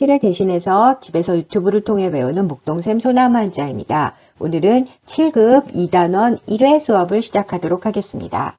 숙지를 대신해서 집에서 유튜브를 통해 배우는 목동샘 소나무 한자입니다. 오늘은 7급 2단원 1회 수업을 시작하도록 하겠습니다.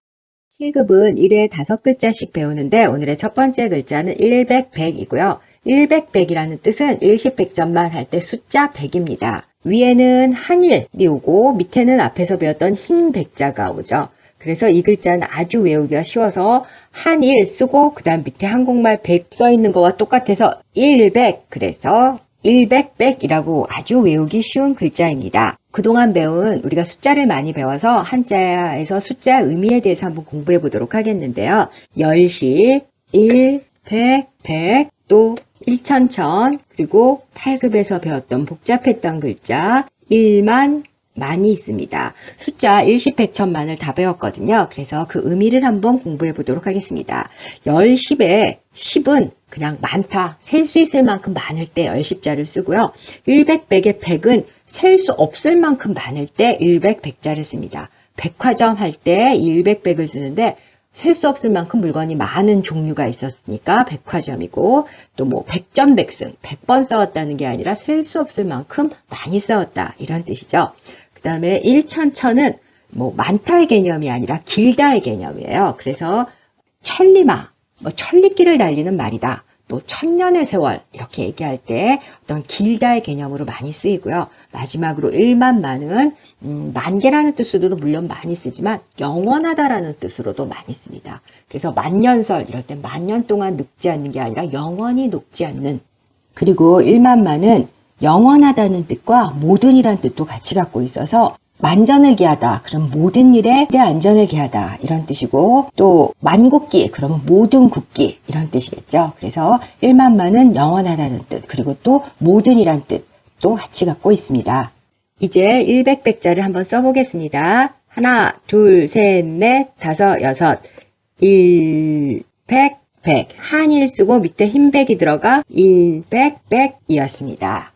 7급은 1회 5글자씩 배우는데 오늘의 첫 번째 글자는 100, 100이고요. 100, 100이라는 뜻은 일십 100점만 할 때 숫자 100입니다. 위에는 한일이 오고 밑에는 앞에서 배웠던 흰 백자가 오죠. 그래서 이 글자는 아주 외우기가 쉬워서 한일 쓰고 그 다음 밑에 한국말 100 써 있는 거와 똑같아서 100 그래서 100, 100이라고 아주 외우기 쉬운 글자입니다. 그동안 배운 우리가 숫자를 많이 배워서 한자에서 숫자 의미에 대해서 한번 공부해 보도록 하겠는데요. 열십, 일, 백, 백, 또 일천천, 그리고 8급에서 배웠던 복잡했던 글자 1만, 많이 있습니다. 숫자 일십, 백천만을 다 배웠거든요. 그래서 그 의미를 한번 공부해 보도록 하겠습니다. 열십에 10은 그냥 많다. 셀 수 있을 만큼 많을 때 열십자를 쓰고요. 일백, 백의 백은 셀 수 없을 만큼 많을 때 일백, 백자를 씁니다. 백화점 할때 일백, 백을 쓰는데 셀 수 없을 만큼 물건이 많은 종류가 있었으니까 백화점이고 또 뭐 백전백승, 백번 싸웠다는 게 아니라 셀 수 없을 만큼 많이 싸웠다 이런 뜻이죠. 그 다음에 일천천은 뭐 많다의 개념이 아니라 길다의 개념이에요. 그래서 천리마, 뭐 천리길을 달리는 말이다. 또 천년의 세월 이렇게 얘기할 때 어떤 길다의 개념으로 많이 쓰이고요. 마지막으로 일만만은 음, 만개라는 뜻으로도 물론 많이 쓰지만 영원하다라는 뜻으로도 많이 씁니다. 그래서 만년설 이럴 때 만년 동안 늙지 않는 게 아니라 영원히 녹지 않는 그리고 일만만은 영원하다는 뜻과 모든이란 뜻도 같이 갖고 있어서 만전을 기하다. 그럼 모든 일에 안전을 기하다. 이런 뜻이고 또 만국기. 그러면 모든 국기. 이런 뜻이겠죠. 그래서 일만만은 영원하다는 뜻. 그리고 또 모든이란 뜻도 같이 갖고 있습니다. 이제 100백자를 한번 써보겠습니다. 하나, 둘, 셋, 넷, 다섯, 여섯, 일, 백, 백. 한일 쓰고 밑에 흰백이 들어가 일백, 백이었습니다.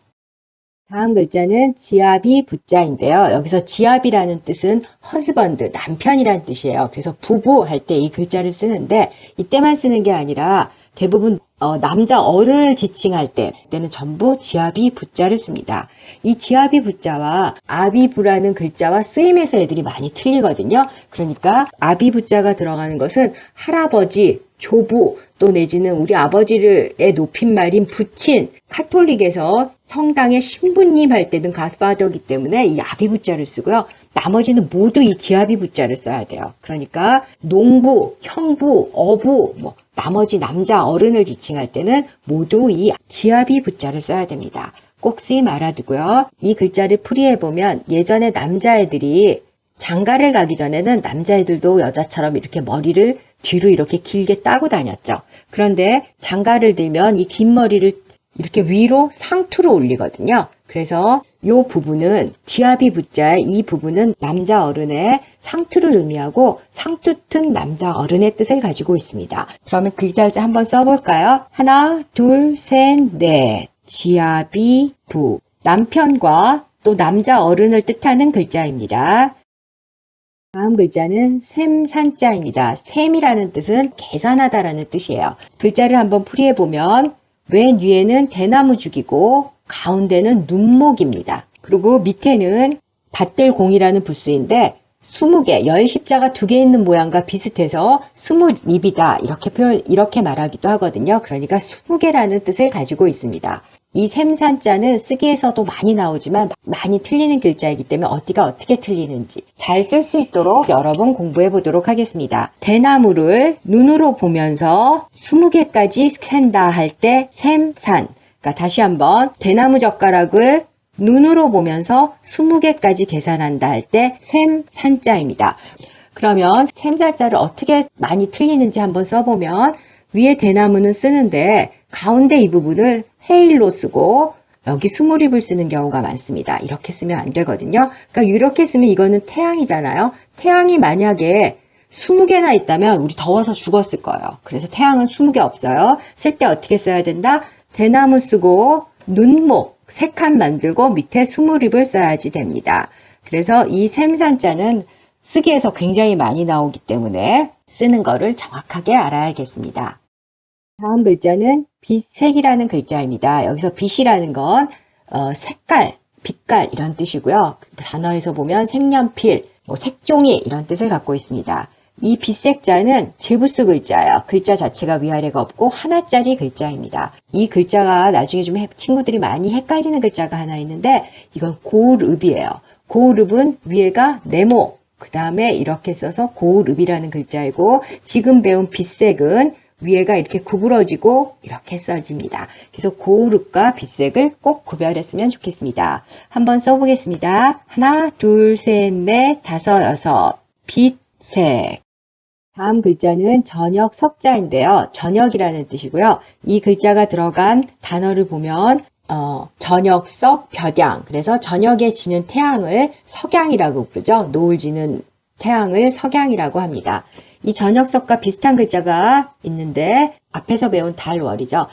다음 글자는 지압이 부자인데요. 여기서 지압이라는 뜻은 허스번드, 남편이라는 뜻이에요. 그래서 부부 할 때 이 글자를 쓰는데 이때만 쓰는 게 아니라 대부분 어, 남자 어른을 지칭할 때 때는 전부 지압이 부자를 씁니다. 이 지압이 부자와 아비부라는 글자와 쓰임에서 애들이 많이 틀리거든요. 그러니까 아비부자가 들어가는 것은 할아버지, 조부 또 내지는 우리 아버지를의 높임말인 부친 카톨릭에서 성당의 신부님 할 때는 갓파더기 때문에 이 아비부자를 쓰고요. 나머지는 모두 이 지아비부자를 써야 돼요. 그러니까 농부, 형부, 어부, 뭐 나머지 남자 어른을 지칭할 때는 모두 이 지아비 부자를 써야 됩니다. 꼭 쓰임 알아두고요. 이 글자를 풀이해보면 예전에 남자애들이 장가를 가기 전에는 남자애들도 여자처럼 이렇게 머리를 뒤로 이렇게 길게 따고 다녔죠. 그런데 장가를 들면 이 긴 머리를 이렇게 위로 상투로 올리거든요. 그래서 이 부분은 지압이 붙자의 이 부분은 남자 어른의 상투를 의미하고 상투 튼 남자 어른의 뜻을 가지고 있습니다. 그러면 글자를 한번 써볼까요? 하나, 둘, 셋, 넷. 지압이 부. 남편과 또 남자 어른을 뜻하는 글자입니다. 다음 글자는 샘산자입니다. 샘이라는 뜻은 계산하다라는 뜻이에요. 글자를 한번 풀이해보면 맨 위에는 대나무 죽이고 가운데는 눈목입니다. 그리고 밑에는 밭들공이라는 부스인데 20개, 열 십자가 두 개 있는 모양과 비슷해서 스물입이다 이렇게 표현, 이렇게 말하기도 하거든요. 그러니까 20개라는 뜻을 가지고 있습니다. 이 샘산자는 쓰기에서도 많이 나오지만 많이 틀리는 글자이기 때문에 어디가 어떻게 틀리는지 잘 쓸 수 있도록 여러 번 공부해 보도록 하겠습니다. 대나무를 눈으로 보면서 20개까지 샌다 할 때 샘산 그러니까 다시 한번 대나무 젓가락을 눈으로 보면서 20개까지 계산한다 할 때 샘산자입니다. 그러면 샘산자를 어떻게 많이 틀리는지 한번 써보면 위에 대나무는 쓰는데 가운데 이 부분을 헤일로 쓰고 여기 수무립을 쓰는 경우가 많습니다. 이렇게 쓰면 안 되거든요. 그러니까 이렇게 쓰면 이거는 태양이잖아요. 태양이 만약에 20개나 있다면 우리 더워서 죽었을 거예요. 그래서 태양은 20개 없어요. 쓸 때 어떻게 써야 된다? 대나무 쓰고 눈목, 세 칸 만들고 밑에 수무립을 써야지 됩니다. 그래서 이 샘산자는 쓰기에서 굉장히 많이 나오기 때문에 쓰는 거를 정확하게 알아야겠습니다. 다음 글자는 빛색이라는 글자입니다. 여기서 빛이라는 건 어, 색깔, 빛깔 이런 뜻이고요. 단어에서 보면 색연필, 뭐 색종이 이런 뜻을 갖고 있습니다. 이 빛색자는 제부스 글자예요. 글자 자체가 위아래가 없고 하나짜리 글자입니다. 이 글자가 나중에 좀 해- 친구들이 많이 헷갈리는 글자가 하나 있는데 이건 고을읍이에요. 고을읍은 위에가 네모, 그 다음에 이렇게 써서 고을읍이라는 글자이고 지금 배운 빛색은 위에가 이렇게 구부러지고 이렇게 써집니다. 그래서 고을읍과 빛색을 꼭 구별했으면 좋겠습니다. 한번 써보겠습니다. 하나, 둘, 셋, 넷, 다섯, 여섯. 빛색. 다음 글자는 저녁 석자인데요. 저녁이라는 뜻이고요. 이 글자가 들어간 단어를 보면 어, 저녁 석 벼양. 그래서 저녁에 지는 태양을 석양이라고 부르죠. 노을 지는 태양을 석양이라고 합니다. 이 저녁석과 비슷한 글자가 있는데 앞에서 배운 달월이죠.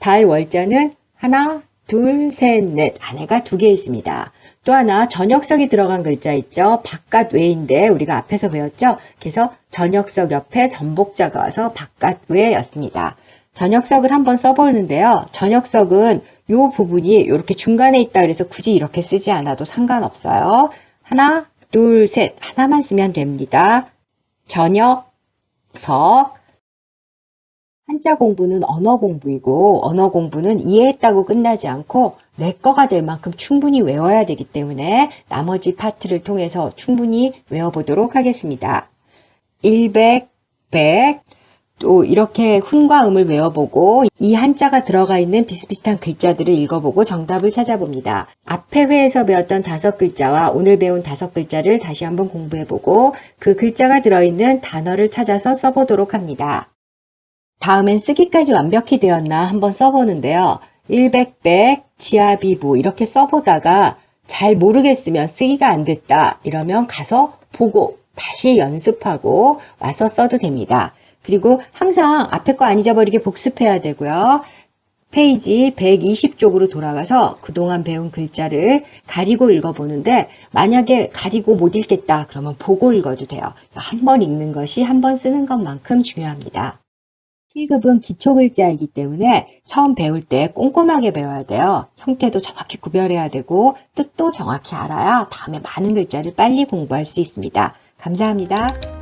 달월자는 하나, 둘, 셋, 넷 안에가 두 개 있습니다. 또 하나 저녁석이 들어간 글자 있죠. 바깥 외인데 우리가 앞에서 배웠죠. 그래서 저녁석 옆에 전복자가 와서 바깥 외였습니다. 저녁석을 한번 써보는데요. 저녁석은 이 부분이 이렇게 중간에 있다 그래서 굳이 이렇게 쓰지 않아도 상관없어요. 하나, 둘, 셋 하나만 쓰면 됩니다. 저녁, 석. 한자 공부는 언어 공부이고 언어 공부는 이해했다고 끝나지 않고 내 거가 될 만큼 충분히 외워야 되기 때문에 나머지 파트를 통해서 충분히 외워보도록 하겠습니다. 100, 100, 또 이렇게 훈과 음을 외워보고 이 한자가 들어가 있는 비슷비슷한 글자들을 읽어보고 정답을 찾아봅니다. 앞에 회에서 배웠던 다섯 글자와 오늘 배운 다섯 글자를 다시 한번 공부해보고 그 글자가 들어있는 단어를 찾아서 써보도록 합니다. 다음엔 쓰기까지 완벽히 되었나 한번 써보는데요. 100백, 지아비부 이렇게 써보다가 잘 모르겠으면 쓰기가 안 됐다 이러면 가서 보고 다시 연습하고 와서 써도 됩니다. 그리고 항상 앞에 거 안 잊어버리게 복습해야 되고요. 페이지 120쪽으로 돌아가서 그동안 배운 글자를 가리고 읽어보는데 만약에 가리고 못 읽겠다 그러면 보고 읽어도 돼요. 한 번 읽는 것이 한 번 쓰는 것만큼 중요합니다. 7급은 기초 글자이기 때문에 처음 배울 때 꼼꼼하게 배워야 돼요. 형태도 정확히 구별해야 되고 뜻도 정확히 알아야 다음에 많은 글자를 빨리 공부할 수 있습니다. 감사합니다.